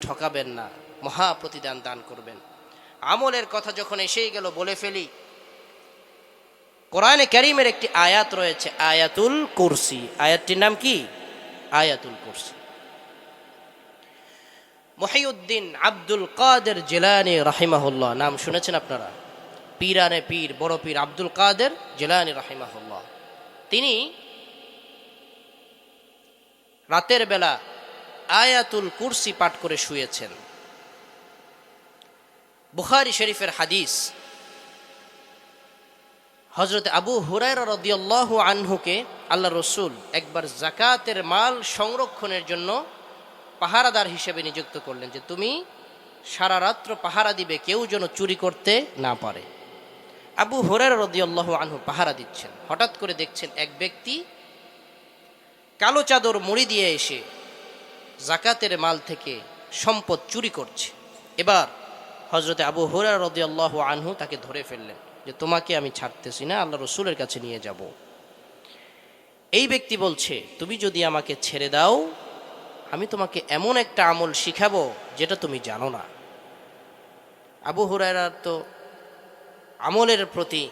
ঠকাবেন না মহা প্রতিদান দান করবেন। আমলের কথা যখন এসেই গেল, বলে ফেলি, কোরআনে করিমের একটি আয়াত রয়েছে, আয়াতুল কুরসি। আয়াতটির নাম কি? আয়াতুল কুরসি। মহিউদ্দিন আব্দুল কাদের জেলানি রাহিমাহুল্লাহ, নাম শুনেছেন আপনারা? পীরানে পীর, বড় পীর আব্দুল কাদের জেলানি রাহিমাহুল্লাহ। তিনি রাতের বেলা আয়াতুল কুরসি পাঠ করে শুয়েছেন। বুখারি শরীফের হাদিস। হজরত আবু হুরায়রা রদিয়াল্লাহু আনহুকে আল্লাহ রসুল একবার জাকাতের মাল সংরক্ষণের জন্য পাহারাদার হিসেবে নিযুক্ত করলেন যে, তুমি সারা রাত্র পাহারা দিবে, কেউ যেন চুরি করতে না পারে। আবু হুরায়রা রদিয়াল্লাহু আনহু পাহারা দিচ্ছেন। হঠাৎ করে দেখছেন এক ব্যক্তি কালো চাদর মুড়ি দিয়ে এসে জাকাতের মাল থেকে সম্পদ চুরি করছে। এবার হজরতে আবু হুরার রদিয়াল্লাহ আনহু তাকে ধরে ফেললেন যে, তোমাকে আমি ছাড়তেছি না, আল্লাহ রসুলের কাছে নিয়ে যাব। এই ব্যক্তি বলছে, তুমি যদি আমাকে ছেড়ে দাও, আমি তোমাকে এমন একটা আমল শিখাবো যেটা তুমি জানো না। আবু হুরায়রার তো আমলের প্রতি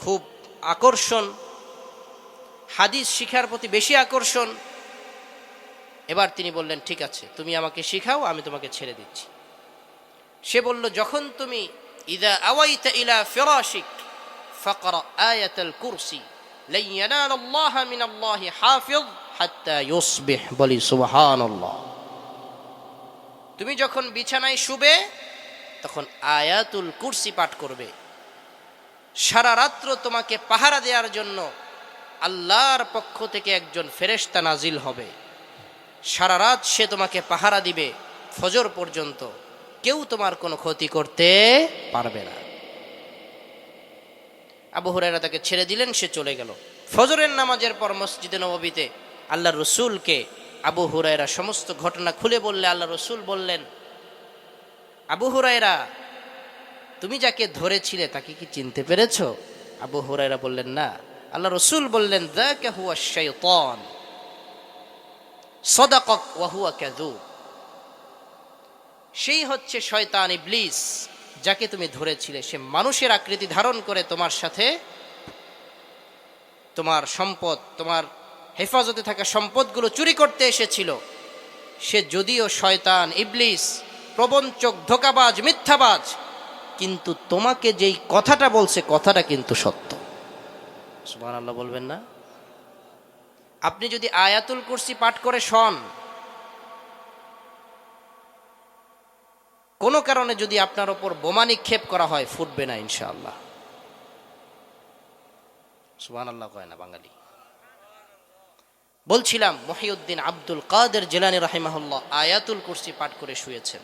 খুব আকর্ষণ, হাদিস শিখার প্রতি বেশি আকর্ষণ এবার তিনি বললেন, ঠিক আছে, তুমি আমাকে শিখাও, আমি তোমাকে ছেড়ে দিচ্ছি। সে বলল, যখন তুমি, ইদা আওয়াইতা ইলা ফিরাশিক, ফাকরা আয়াতাল কুরসি মিন আল্লাহি হাফিজ হাত্তা ইউসবিহ। বলি তুমি যখন বিছানায় শুবে, তখন আয়াতুল কুরসি পাঠ করবে। সারা রাত্র তোমাকে পাহারা দেওয়ার জন্য আল্লাহর পক্ষ থেকে একজন ফেরেশতা নাজিল হবে। সারা রাত সে তোমাকে পাহারা দিবে ফজর পর্যন্ত। কেউ তোমার কোনো ক্ষতি করতে পারবে না। আবু হুরায়রা তাকে ছেড়ে দিলেন, সে চলে গেল। ফজরের নামাজের পর মসজিদে নববীতে আল্লাহ রসুলকে আবু হুরায়রা সমস্ত ঘটনা খুলে বললে আল্লাহ রসুল বললেন, আবু হুরায়রা, তুমি যাকে ধরেছিলে তাকে কি চিনতে পেরেছ? আবু হুরায়রা বললেন, না। আল্লাহ রসুল বললেন দ্যাকে হুয়া শাইতান সদাকক ওয়াহুয়া ক্যাদু সেই হচ্ছে শয়তান ইবলিস, যাকে তুমি ধরেছিলে। সে মানুষের আকৃতি ধারণ করে তোমার সাথে তোমার সম্পদ, তোমার হেফাজতে থাকা সম্পদগুলো চুরি করতে এসেছিল। সে যদিও শয়তান ইবলিস, প্রবঞ্চক, ধোকাবাজ, মিথ্যাবাজ, কিন্তু তোমাকে যেই কথাটা বলছে, কথাটা কিন্তু সত্য। সুবহান আল্লাহ বলবেন না? আপনি যদি আয়াতুল কুরসি পাঠ করে শোন কোনো কারণে যদি আপনার ওপর বোমা নিক্ষেপ করা হয়, ফুটবে না ইনশাআল্লাহ। সুবান আল্লাহ কয় না বাঙালি? বলছিলাম, মহিউদ্দিন আব্দুল কাদের জেলানি রাহিমাহুল্লাহ আয়াতুল কুরসি পাঠ করে শুয়েছেন।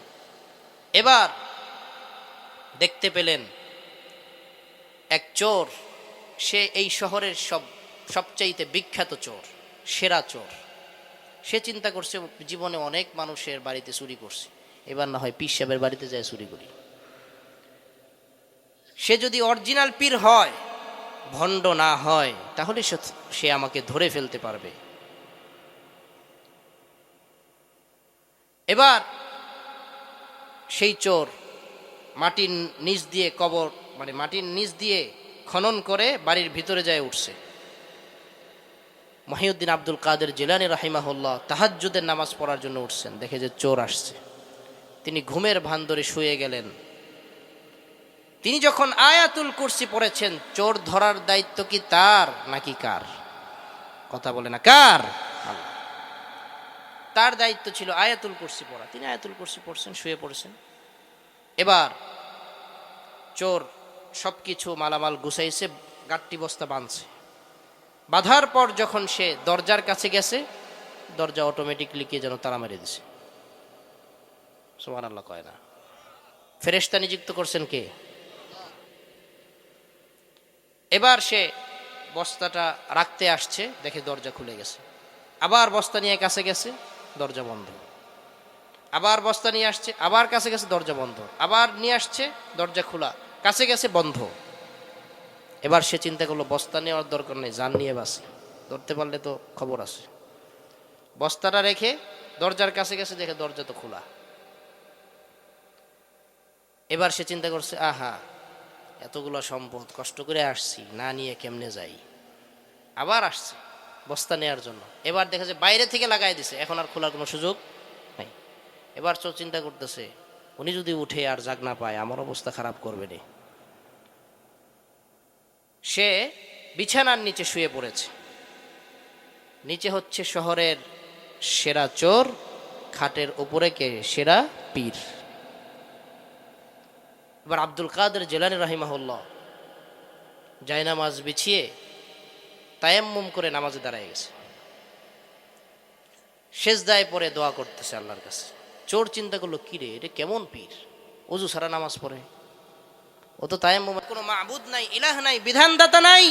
এবার দেখতে পেলেন, এক চোর, সে এই শহরের সব, সবচাইতে বিখ্যাত চোর। সেরা চোর। সে চিন্তা করছে, জীবনে অনেক মানুষের বাড়িতে চুরি করছে। এবার না হয় পীর সাহেবের বাড়িতে যায় চুরি করি। সে যদি অরিজিনাল পীর হয়, ভণ্ড না হয়, তাহলে সে- আমাকে ধরে ফেলতে পারবে। এবার সেই চোর মাটির নিচ দিয়ে কবর মানে মাটির নিচ দিয়ে খনন করে বাড়ির ভিতরে যায় উঠছে। মহিউদ্দিন আব্দুল কাদের জেলানি রাহিমাহুল্লাহ তাহাজ্জুদের নামাজ পড়ার জন্য উঠছেন। দেখে যে চোর আসছে। তিনি ঘুমের ভান ধরে শুয়ে গেলেন। তিনি যখন আয়াতুল কুরসি পড়েছেন, চোর ধরার দায়িত্ব কি তার নাকি কার? কথা বলে না, কার? তার দায়িত্ব ছিল আয়াতুল কুরসি পড়া। তিনি আয়াতুল কুরসি পড়ছেন, শুয়ে পড়ছেন। এবার চোর সব কিছু মালামাল গুছাইছে, গাট্টি বস্তা বাঁধছে। বাঁধার পর যখন সে দরজার কাছে গেছে, দরজা অটোমেটিকলি কে যেন তারা মেরে দিছে। সোমান আল্লাহ কয় না। ফেরেস্তা নিযুক্ত করছেন কে? এবার সে বস্তাটা রাখতে আসছে, দেখে দরজা খুলে গেছে। আবার বস্তা নিয়ে কাছে গেছে, দরজা বন্ধ। আবার বস্তা নিয়ে আসছে, আবার কাছে গেছে, দরজা বন্ধ। আবার নিয়ে আসছে, দরজা খোলা। কাছে গেছে, বন্ধ। এবার সে চিন্তা করল, বস্তা নেওয়ার দরকার নেই, যান নিয়ে বাসি ধরতে পারলে তো খবর আছে। বস্তাটা রেখে দরজার কাছে গেছে, দেখে দরজা তো খোলা। এবার সে চিন্তা করছে, আহা, এতগুলো সম্পদ, কষ্ট করে আসছি, না নিয়ে কেমনে যাই? আবার আসছে বস্তা নেওয়ার জন্য। এবার দেখা যায় বাইরে থেকে লাগাই দিছে, এখন আর খোলার কোনো সুযোগ নাই। এবার চিন্তা করতেছে, উনি যদি উঠে আর জাগ না পায়, আমার অবস্থা খারাপ করবে রে সে বিছানার নিচে শুয়ে পড়েছে। নিচে হচ্ছে শহরের সেরা চোর, খাটের উপরে কে? সেরা পীর। এবার আব্দুল কাদের জেলানি রাহিমাহুল্লাহ জায়নামাজ বিছিয়ে তায়াম্মুম করে নামাজে দাঁড়ায় গেছে। শেষদায় পরে দোয়া করতেছে আল্লাহর কাছে। চোর চিন্তা করল কি রে এটা কেমন পীর? অজু সারা নামাজ পড়ে? ও তো তাই কোনো মাবুদ নাই ইলাহ নাই বিধানদাতা নাই।